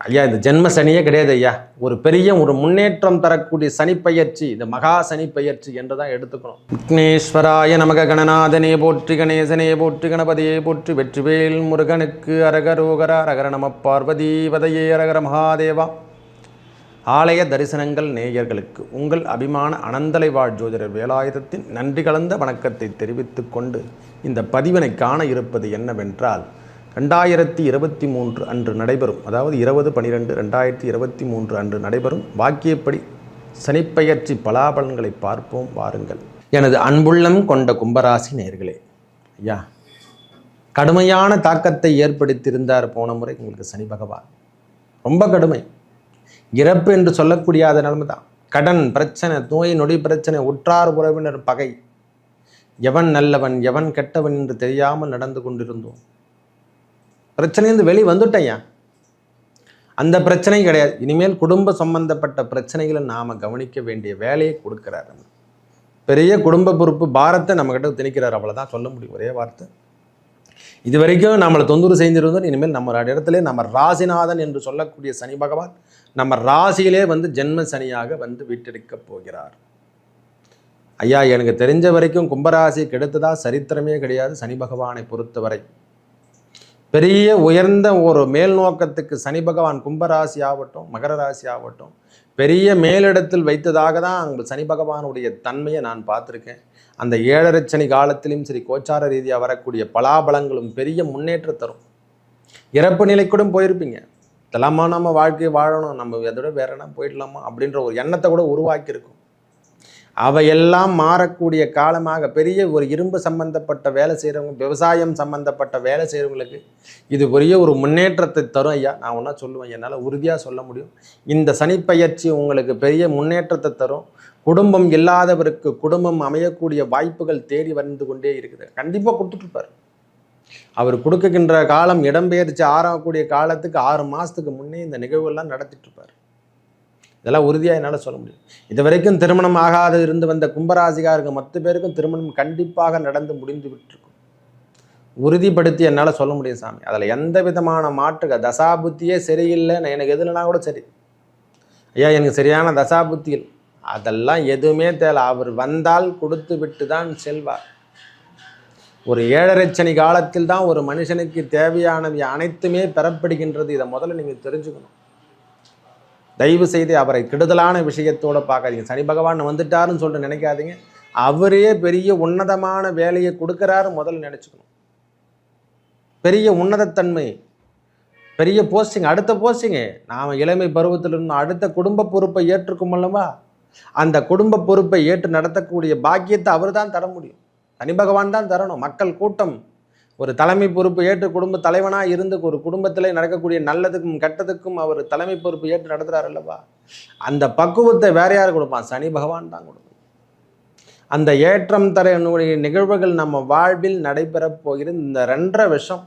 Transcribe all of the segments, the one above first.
ஐயா இந்த ஜென்ம சனியே கிடையாது ஐயா. ஒரு பெரிய ஒரு முன்னேற்றம் தரக்கூடிய சனிப்பயிற்சி இந்த மகா சனி பயிற்சி என்று தான் எடுத்துக்கணும். விக்னேஸ்வராய நமக கணநாதனே போற்றி கணேசனே போற்றி கணபதியே போற்றி வெற்றிவேல் முருகனுக்கு அரகரோகர அரகர நம பார்வதி வதையே அரகர மகாதேவா. ஆலய தரிசனங்கள் நேயர்களுக்கு உங்கள் அபிமான அனந்தலை வாழ் ஜோதிடர் வேலாயுதத்தின் நன்றி கலந்த வணக்கத்தை தெரிவித்துக்கொண்டு இந்த பதிவினை காண இருப்பது என்னவென்றால் ரெண்டாயிரத்தி இருபத்தி மூன்று அன்று நடைபெறும் அதாவது இருபது பனிரெண்டு ரெண்டாயிரத்தி இருபத்தி மூன்று அன்று நடைபெறும் வாக்கியப்படி சனிப்பெயர்ச்சி பலாபலன்களை பார்ப்போம் வாருங்கள். எனது அன்புள்ளம் கொண்ட கும்பராசி நேர்களே ஐயா கடுமையான தாக்கத்தை ஏற்படுத்தியிருந்தார் போன முறை உங்களுக்கு சனி பகவான். ரொம்ப கடுமை. இறப்பு என்று சொல்லக்கூடியாத நிலைமை தான் கடன் பிரச்சனை நோய் நொடி பிரச்சனை உற்றார் உறவினர் பகை. எவன் நல்லவன் எவன் கெட்டவன் என்று தெரியாமல் நடந்து கொண்டிருந்தோம். பிரச்சனையிலிருந்து வெளி வந்துட்டேன் அந்த பிரச்சனை கிடையாது. இனிமேல் குடும்ப சம்பந்தப்பட்ட பிரச்சனைகளை நாம் கவனிக்க வேண்டிய வேலையை கொடுக்குறாரு. பெரிய குடும்ப பொறுப்பு பாரத்தை நம்மக்கிட்ட திணிக்கிறார். அவ்வளோதான் சொல்ல முடியும். ஒரே வார்த்தை. இது வரைக்கும் நம்மளை தொந்தரவு செய்திருந்தோம் இனிமேல் நம்ம இடத்துல நம்ம ராசிநாதன் என்று சொல்லக்கூடிய சனி பகவான் நம்ம ராசியிலே வந்து ஜென்ம சனியாக வந்து வீட்டெடுக்க போகிறார். ஐயா எனக்கு தெரிஞ்ச வரைக்கும் கும்பராசி கெடுத்ததா சரித்திரமே கிடையாது. சனி பகவானை பொறுத்தவரை. பெரிய உயர்ந்த ஒரு மேல் நோக்கத்துக்கு சனி பகவான் கும்பராசி ஆகட்டும் மகர ராசி ஆகட்டும் பெரிய மேலிடத்தில் வைத்ததாக தான் அங்கே சனி பகவானுடைய தன்மையை நான் பார்த்துருக்கேன். அந்த ஏழரை சனி காலத்திலும் சரி கோச்சார ரீதியாக வரக்கூடிய பலாபலங்களும் பெரிய முன்னேற்றம் தரும். இறப்பு நிலை கூட போயிருப்பீங்க. இதெல்லாமா நம்ம வாழ்க்கையை வாழணும் நம்ம அதோட வேற என்ன போயிடலாமா அப்படின்ற ஒரு எண்ணத்தை கூட உருவாக்கியிருக்கும். அவையெல்லாம் மாறக்கூடிய காலமாக பெரிய ஒரு இரும்பு சம்பந்தப்பட்ட வேலை செய்கிறவங்க விவசாயம் சம்பந்தப்பட்ட வேலை செய்கிறவங்களுக்கு இது பெரிய ஒரு முன்னேற்றத்தை தரும் ஐயா. நான் ஒன்றா சொல்லுவேன். என்னால் உறுதியாக சொல்ல முடியும். இந்த சனிப்பயிற்சி உங்களுக்கு பெரிய முன்னேற்றத்தை தரும். குடும்பம் இல்லாதவருக்கு குடும்பம் அமையக்கூடிய வாய்ப்புகள் தேடி வந்து கொண்டே இருக்குது. கண்டிப்பாக கொடுத்துட்ருப்பார். அவர் கொடுக்குகின்ற காலம் இடம்பெயர்ச்சி ஆறக்கூடிய காலத்துக்கு ஆறு மாதத்துக்கு முன்னே இந்த நிகழ்வுகள்லாம் நடத்திட்டு இருப்பார் இதெல்லாம் உறுதியாக என்னால் சொல்ல முடியும். இது வரைக்கும் திருமணம் ஆகாது இருந்து வந்த கும்பராசிகாருக்கு மற்ற பேருக்கும் திருமணம் கண்டிப்பாக நடந்து முடிந்து விட்டுருக்கும். உறுதிப்படுத்தி என்னால் சொல்ல முடியும் சாமி. அதில் எந்த விதமான மாற்று தசாபுத்தியே சரியில்லை நான் எனக்கு எதுலனா கூட சரி. ஐயா எனக்கு சரியான தசாபுத்தியில் அதெல்லாம் எதுவுமே தேவை அவர் வந்தால் கொடுத்து விட்டு தான் செல்வார். ஒரு ஏழரை சனி காலத்தில் தான் ஒரு மனுஷனுக்கு தேவையானவை அனைத்துமே பெறப்படுகின்றது. இதை முதல்ல நீங்கள் தெரிஞ்சுக்கணும். தயவு செய்து அவரை கெடுதலான விஷயத்தோட பார்க்காதீங்க. சனி பகவான் வந்துட்டாருன்னு சொல்லிட்டு நினைக்காதீங்க. அவரே பெரிய உன்னதமான வேலையை கொடுக்குறாரு முதல்ல நினச்சிக்கணும். பெரிய உன்னதத்தன்மை பெரிய போஸ்டிங் அடுத்த போஸ்டிங்கு நாம் இளமை பருவத்தில் இருந்தோம் அடுத்த குடும்ப பொறுப்பை ஏற்றுக்கும் அல்லவா? அந்த குடும்ப பொறுப்பை ஏற்று நடத்தக்கூடிய பாக்கியத்தை அவர் தான் தர முடியும். சனி பகவான் தான் தரணும். மக்கள் கூட்டம் ஒரு தலைமை பொறுப்பு ஏற்று குடும்ப தலைவனாக இருந்து ஒரு குடும்பத்தில் நடக்கக்கூடிய நல்லதுக்கும் கெட்டதுக்கும் அவர் தலைமை பொறுப்பு ஏற்று நடத்துகிறார் அல்லவா அந்த பக்குவத்தை வேற யார் கொடுப்பான்? சனி பகவான் தான் கொடுக்கும் அந்த ஏற்றம் தர நிகழ்வுகள் நம்ம வாழ்வில் நடைபெறப் போகிறது இந்த ரெண்டரை விஷம்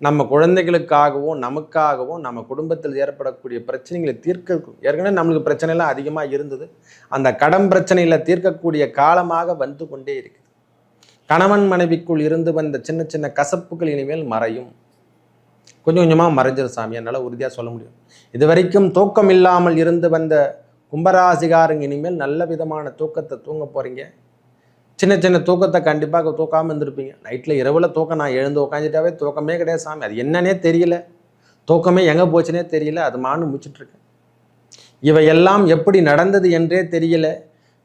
நம்ம குழந்தைகளுக்காகவும் நமக்காகவும் நம்ம குடும்பத்தில் ஏற்படக்கூடிய பிரச்சனைகளை தீர்க்க ஏற்கனவே நம்மளுக்கு பிரச்சனைலாம் அதிகமாக இருந்தது. அந்த கடன் பிரச்சனைகளை தீர்க்கக்கூடிய காலமாக வந்து கொண்டே இருக்குது கணவன் மனைவிக்குள் இருந்து வந்த சின்ன சின்ன கசப்புகள் இனிமேல் மறையும். கொஞ்சம் கொஞ்சமாக மறைஞ்சிரு சாமி. என்னால் உறுதியாக சொல்ல முடியும். இது வரைக்கும் தூக்கம் இல்லாமல் இருந்து வந்த கும்பராசிகாரங்க இனிமேல் நல்ல விதமான தூக்கத்தை தூங்க போகிறீங்க சின்ன சின்ன தூக்கத்தை கண்டிப்பாக தூக்காமல் இருந்திருப்பீங்க. நைட்டில் இரவில் தூக்கம் நான் எழுந்து உட்காந்துட்டாவே தூக்கமே கிடையாது சாமி. அது என்னன்னே தெரியல. தூக்கமே எங்கே போச்சுனே தெரியல. அது மானு முடிச்சிட்ருக்கேன் இவையெல்லாம் எப்படி நடந்தது என்றே தெரியல.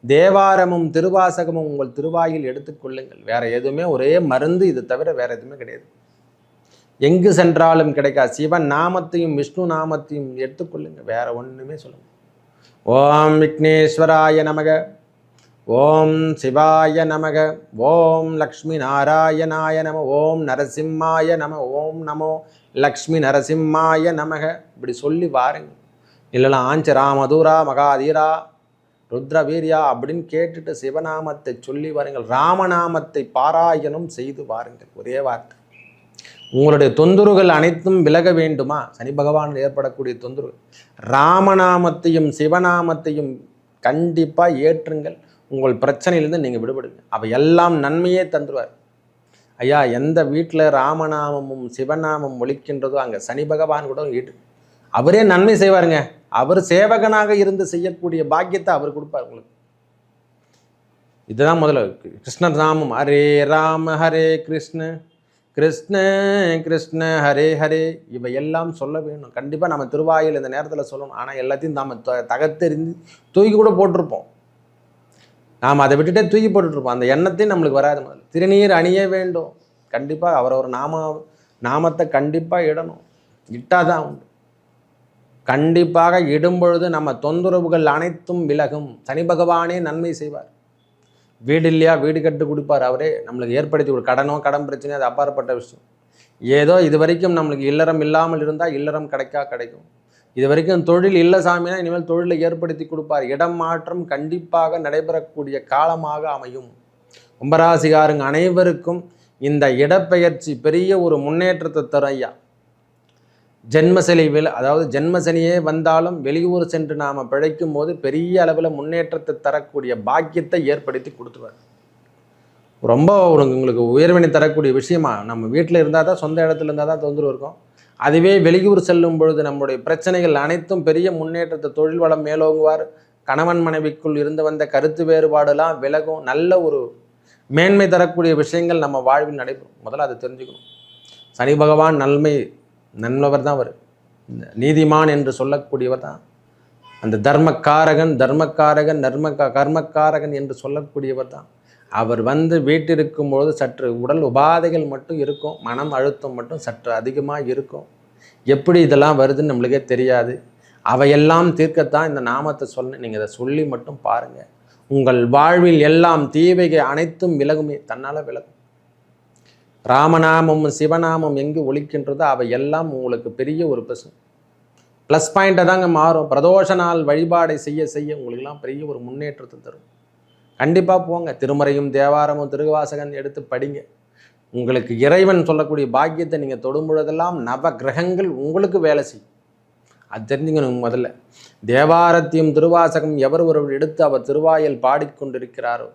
தேவாரமும் திருவாசகமும் உங்கள் திருவாயில் எடுத்துக்கொள்ளுங்கள் வேற எதுவுமே ஒரே மருந்து இது தவிர வேற எதுவுமே கிடையாது. எங்கு சென்றாலும் கிடைக்காது. சிவன் நாமத்தையும் விஷ்ணு நாமத்தையும் எடுத்துக்கொள்ளுங்க வேற ஒன்றுமே சொல்லுங்க ஓம் விக்னேஸ்வராய நமக. ஓம் சிவாய நமக. ஓம் லக்ஷ்மி நாராயணாய நம. ஓம் நரசிம்மாய நம. ஓம் நமோ லக்ஷ்மி நரசிம்மாய நமக. இப்படி சொல்லி வாருங்க இல்லைனா ஆஞ்ச ராமதூரா மகாதீரா ருத்ரவீரியா அப்படின்னு கேட்டுட்டு சிவநாமத்தை சொல்லி வாருங்கள். ராமநாமத்தை பாராயணம் செய்து வாருங்கள். ஒரே வார்த்தை. உங்களுடைய தொந்தரவுகள் அனைத்தும் விலக வேண்டுமா? சனி பகவான் ஏற்படக்கூடிய தொந்தரவு. ராமநாமத்தையும் சிவநாமத்தையும் கண்டிப்பாக ஏற்றுங்கள். உங்கள் பிரச்சனையிலேருந்து நீங்கள் விடுபடுங்க. அவை எல்லாம் நன்மையே தந்துடுவார் ஐயா எந்த வீட்டில் ராமநாமமும் சிவநாமம் ஒழிக்கின்றதோ அங்கே சனி பகவான் கூட ஈடு அவரே நன்மை செய்வாருங்க. அவர் சேவகனாக இருந்து செய்யக்கூடிய பாக்கியத்தை அவர் கொடுப்பார் உங்களுக்கு. இதுதான் முதல்ல கிருஷ்ண நாமம். ஹரே ராம ஹரே கிருஷ்ண கிருஷ்ண கிருஷ்ண ஹரே ஹரே. இவையெல்லாம் சொல்ல வேணும். கண்டிப்பாக நம்ம திருவாயில் இந்த நேரத்தில் சொல்லணும். ஆனால் எல்லாத்தையும் நாம் த- தகர்த்தெறிந்து தூக்கி கூட போட்டிருப்போம். நாம் அதை விட்டுட்டே தூக்கி போட்டுட்ருப்போம் அந்த எண்ணத்தையும் நம்மளுக்கு வராது முதல்ல. திருநீர் அணிய வேண்டும். கண்டிப்பாக அவரவர் நாம நாமத்தை கண்டிப்பாக இடணும். இட்டால் தான் உண்டு. கண்டிப்பாக இடும்பொழுது நம்ம தொந்தரவுகள் அனைத்தும் விலகும். சனி பகவானே நன்மை செய்வார். வீடு இல்லையா வீடு கட்டு கொடுப்பார் அவரே. நம்மளுக்கு ஏற்படுத்தி ஒரு கடனோ கடன் பிரச்சனையோ அது அப்பாற்பட்ட விஷயம். ஏதோ இது வரைக்கும் நம்மளுக்கு இல்லறம் இல்லாமல் இருந்தால் இல்லறம் கிடைக்கா கிடைக்கும். இது வரைக்கும் தொழில் இல்லை சாமினா இனிமேல் தொழிலை ஏற்படுத்தி கொடுப்பார். இடம் மாற்றம் கண்டிப்பாக நடைபெறக்கூடிய காலமாக அமையும். கும்பராசிகாரங்க அனைவருக்கும் இந்த இடப்பெயர்ச்சி பெரிய ஒரு முன்னேற்றத்தை தரும் ஐயா. ஜென்மசனி வெளி அதாவது ஜென்மசனியே வந்தாலும் வெளியூர் சென்று நாம் பிழைக்கும் போது பெரிய அளவில் முன்னேற்றத்தை தரக்கூடிய பாக்கியத்தை ஏற்படுத்தி கொடுத்துருவார். ரொம்ப ஒரு உங்களுக்கு உயர்வினை தரக்கூடிய விஷயமா நம்ம வீட்டில் இருந்தால் தான் சொந்த இடத்துல இருந்தால் தான் தொந்தரவு இருக்கும். அதுவே வெளியூர் செல்லும் பொழுது நம்முடைய பிரச்சனைகள் அனைத்தும் பெரிய முன்னேற்றத்தை தொழில் வளம் மேலோங்குவார். கணவன் மனைவிக்குள் இருந்து வந்த கருத்து வேறுபாடெல்லாம் விலகும். நல்ல ஒரு மேன்மை தரக்கூடிய விஷயங்கள் நம்ம வாழ்வில் நடைபெறும். முதல்ல அதை தெரிஞ்சுக்கணும். சனி பகவான் நன்மை நன்மவர் தான் அவர். நீதிமான் என்று சொல்லக்கூடியவர் தான். அந்த தர்மக்காரகன் தர்மக்காரகன் நர்ம கர்மக்காரகன் என்று சொல்லக்கூடியவர் தான். அவர் வந்து வீட்டிருக்கும் பொழுது சற்று உடல் உபாதைகள் மட்டும் இருக்கும். மனம் அழுத்தம் மட்டும் சற்று அதிகமாக இருக்கும். எப்படி இதெல்லாம் வருதுன்னு நம்மளுக்கே தெரியாது. அவையெல்லாம் தீர்க்கத்தான் இந்த நாமத்தை சொன்னேன் நீங்கள் இதை சொல்லி மட்டும் பாருங்கள் உங்கள் வாழ்வில் எல்லாம் தீவைகள் அனைத்தும் விலகுமே. தன்னால் விலகும். ராமநாமம் சிவநாமம் எங்கு ஒழிக்கின்றதோ அவை எல்லாம் உங்களுக்கு பெரிய ஒரு ப்ளஸ் ப்ளஸ் பாயிண்ட்டை தாங்க மாறும். பிரதோஷ நாள் வழிபாடை செய்ய செய்ய உங்களுக்கெல்லாம் பெரிய ஒரு முன்னேற்றத்தை தரும். கண்டிப்பாக போங்க. திருமறையும் தேவாரமும் திருவாசகன் எடுத்து படிங்க. உங்களுக்கு இறைவன் சொல்லக்கூடிய பாக்கியத்தை நீங்கள் தொடும் பொழுதெல்லாம் நவ கிரகங்கள் உங்களுக்கு வேலை செய்யும். அது தெரிஞ்சுக்கணும் முதல்ல. தேவாரத்தையும் திருவாசகம் எவர் ஒருவர் எடுத்து அவர் திருவாயில் பாடிக்கொண்டிருக்கிறாரோ?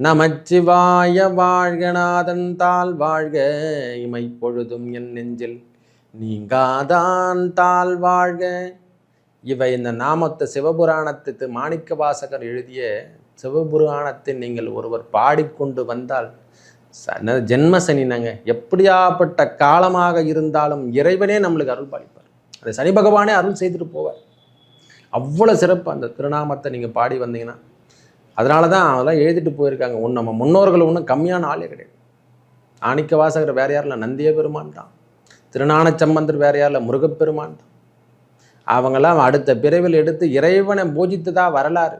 நமச்சிவாய வாழ்கநாதன் தாள் வாழ்க இமை பொழுதும் என் நெஞ்சில் நீங்காதான் தாள் வாழ்க. இவை இந்த நாமத்தை சிவபுராணத்துக்கு மாணிக்க வாசகர் எழுதிய சிவபுராணத்தை நீங்கள் ஒருவர் பாடிக்கொண்டு வந்தால் ச- ஜென்ம எப்படியாப்பட்ட காலமாக இருந்தாலும் இறைவனே நம்மளுக்கு அருள் பாலிப்பார். அதை சனி பகவானே அருள் செய்துட்டு போவார். அவ்வளோ சிறப்பு அந்த திருநாமத்தை நீங்கள் பாடி வந்தீங்கன்னா. அதனால தான் அதெல்லாம் எழுதிட்டு போயிருக்காங்க. ஒன்று நம்ம முன்னோர்கள் ஒன்றும் கம்மியான ஆளே கிடையாது. ஆணிக்க வாசகர் வேற யாரில் நந்திய பெருமான் தான். திருநானச்சம்பந்தர் வேற யாரில் இல்லை முருகப்பெருமான் தான். அவங்கெல்லாம் அடுத்த பிறவில் எடுத்து இறைவனை பூஜித்ததா வரலாறு.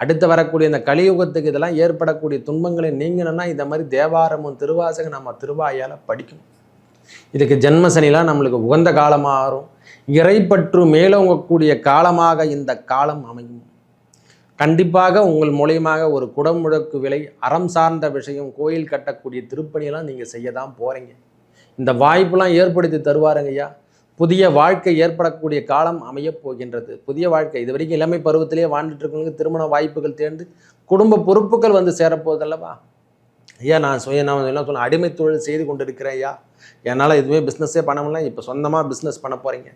அடுத்து வரக்கூடிய இந்த கலியுகத்துக்கு இதெல்லாம் ஏற்படக்கூடிய துன்பங்களை நீங்கணும்னா இந்த மாதிரி தேவாரமும் திருவாசகம் நம்ம திருவாயால் படிக்கணும். இதுக்கு ஜென்மசனிலாம் நம்மளுக்கு உகந்த காலமாகும் இறைப்பற்று மேலோங்கக்கூடிய காலமாக இந்த காலம் அமையும். கண்டிப்பாக உங்கள் மூலியமாக ஒரு குடமுழக்கு விலை அறம் சார்ந்த விஷயம் கோயில் கட்டக்கூடிய திருப்பணியெல்லாம் நீங்கள் செய்ய தான் போகிறீங்க இந்த வாய்ப்புலாம் ஏற்படுத்தி தருவாருங்க ஐயா. புதிய வாழ்க்கை ஏற்படக்கூடிய காலம் அமையப் போகின்றது. புதிய வாழ்க்கை இது வரைக்கும் இளமை பருவத்திலேயே வாழ்ந்துட்டு இருக்கவங்களுக்கு திருமண வாய்ப்புகள் தேர்ந்து குடும்ப பொறுப்புகள் வந்து சேரப்போகுதல்லவா ஐயா நான் சுய நான் என்ன சொன்ன அடிமை தொழில் செய்து கொண்டு இருக்கிறேன் ஐயா. என்னால் எதுவுமே பிஸ்னஸே பண்ண முடியல. இப்போ சொந்தமாக பிஸ்னஸ் பண்ண போகிறீங்க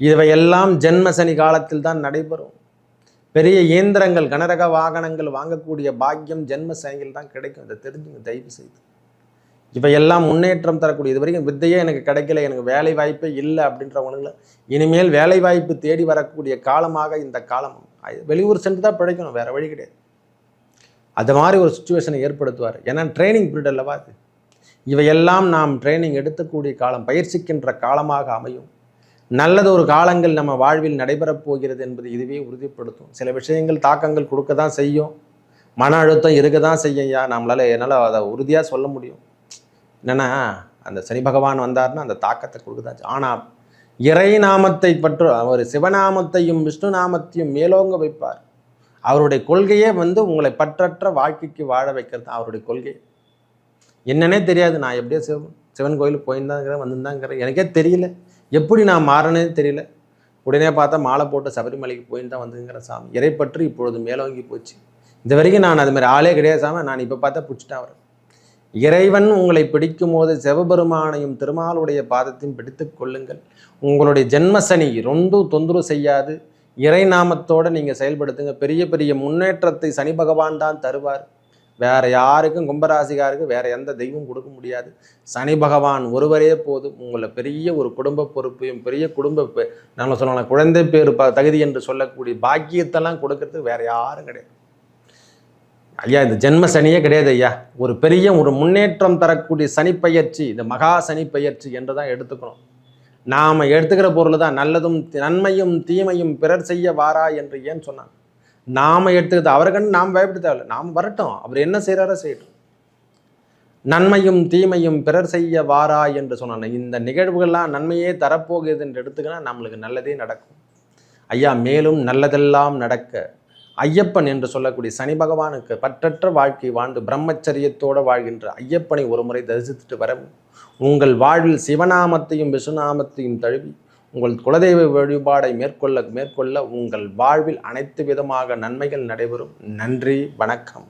இவையெல்லாம் ஜென்ம சனி காலத்தில் தான் நடைபெறும். பெரிய இயந்திரங்கள் கனரக வாகனங்கள் வாங்கக்கூடிய பாக்கியம் ஜென்ம சனியில் தான் கிடைக்கும். அதை தெரிஞ்சுங்க தயவு செய்து இவையெல்லாம் முன்னேற்றம் தரக்கூடிய இது வரைக்கும் வித்தையே எனக்கு கிடைக்கல எனக்கு வேலை வாய்ப்பே இல்லை அப்படின்றவங்களுக்கு இனிமேல் வேலை வாய்ப்பு தேடி வரக்கூடிய காலமாக இந்த காலம். வெளியூர் சென்று தான் பிழைக்கணும் வேறு வழி கிடையாது. அது மாதிரி ஒரு சுச்சுவேஷனை ஏற்படுத்துவார். ஏன்னா ட்ரைனிங் பீரியட் அல்லவா அது? இவையெல்லாம் நாம் ட்ரைனிங் எடுக்கக்கூடிய காலம் பயிற்சிக்கின்ற காலமாக அமையும். நல்லது ஒரு காலங்கள் நம்ம வாழ்வில் நடைபெறப் போகிறது என்பது இதுவே உறுதிப்படுத்தும். சில விஷயங்கள் தாக்கங்கள் கொடுக்க தான் செய்யும். மன அழுத்தம் இருக்க தான் செய்யும் நம்மளால் என்னால் அதை உறுதியாக சொல்ல முடியும். என்னென்னா அந்த சனி பகவான் வந்தார்னா அந்த தாக்கத்தை கொடுக்க தான் ஆனால் இறை நாமத்தை பற்று அவர் சிவநாமத்தையும் விஷ்ணு நாமத்தையும் மேலோங்க வைப்பார். அவருடைய கொள்கையே வந்து உங்களை பற்றற்ற வாழ்க்கைக்கு வாழ வைக்கிறது தான் அவருடைய கொள்கை. என்னன்னே தெரியாது. நான் எப்படியோ சிவன் சிவன் கோயிலுக்கு போயிருந்தாங்கிறேன் வந்திருந்தாங்கிறேன். எனக்கே தெரியல. எப்படி நான் மாறினேன்னு தெரியல. உடனே பார்த்தா மாலை போட்டு சபரிமலைக்கு போயின்னு தான் வந்துங்கிற சாமி. இறைப்பற்று இப்பொழுது மேலோங்கி போச்சு. இது வரைக்கும் நான் அது மாதிரி ஆளே கிடையாது சாமி. நான் இப்போ பார்த்தா பிடிச்சிட்டேன் அவர். இறைவன் உங்களை பிடிக்கும் போது சிவபெருமானையும் திருமாலுடைய பாதத்தையும் பிடித்து கொள்ளுங்கள். உங்களுடைய ஜென்மசனி ரொம்ப தொந்தரவு செய்யாது. இறை நாமத்தோட நீங்கள் செயல்படுத்துங்க. பெரிய பெரிய முன்னேற்றத்தை சனி பகவான் தான் தருவார். வேற யாருக்கும் கும்பராசிகாருக்கு வேற எந்த தெய்வம் கொடுக்க முடியாது. சனி பகவான் ஒருவரே போதும். உங்களை பெரிய ஒரு குடும்ப பொறுப்பையும் பெரிய குடும்ப நம்ம சொல்லலாம் குழந்தை பேர் ப தகுதி என்று சொல்லக்கூடிய பாக்கியத்தெல்லாம் கொடுக்கறதுக்கு வேற யாரும் கிடையாது. ஐயா இந்த ஜென்ம சனியே கிடையாது ஐயா. ஒரு பெரிய ஒரு முன்னேற்றம் தரக்கூடிய சனிப்பெயர்ச்சி இந்த மகா சனிப்பெயர்ச்சி என்று தான் எடுத்துக்கணும். நாம் எடுத்துக்கிற பொருள் தான் நல்லதும் நன்மையும் தீமையும் பிறர் செய்ய வாரா என்று ஏன் சொன்னான் நாம் எடுத்துக்கிறது அவருக்குன்னு நாம் பயப்பட தேவையில்லை. நாம் வரட்டும். அவர் என்ன செய்கிறாரோ செய்யட்டும். நன்மையும் தீமையும் பிறர் செய்ய வாரா என்று சொன்னான் இந்த நிகழ்வுகள்லாம் நன்மையே தரப்போகுது என்று எடுத்துக்கினா நம்மளுக்கு நல்லதே நடக்கும். ஐயா மேலும் நல்லதெல்லாம் நடக்க. ஐயப்பன் என்று சொல்லக்கூடிய சனி பகவானுக்கு பற்றற்ற வாழ்க்கை வாழ்ந்து பிரம்மச்சரியத்தோடு வாழ்கின்ற ஐயப்பனை ஒரு முறை தரிசித்துட்டு வரவும் உங்கள் வாழ்வில் சிவநாமத்தையும் விஸ்வநாமத்தையும் தழுவி உங்கள் குலதெய்வ வழிபாடை மேற்கொள்ள மேற்கொள்ள உங்கள் வாழ்வில் அனைத்து விதமாக நன்மைகள் நடைபெறும். நன்றி வணக்கம்.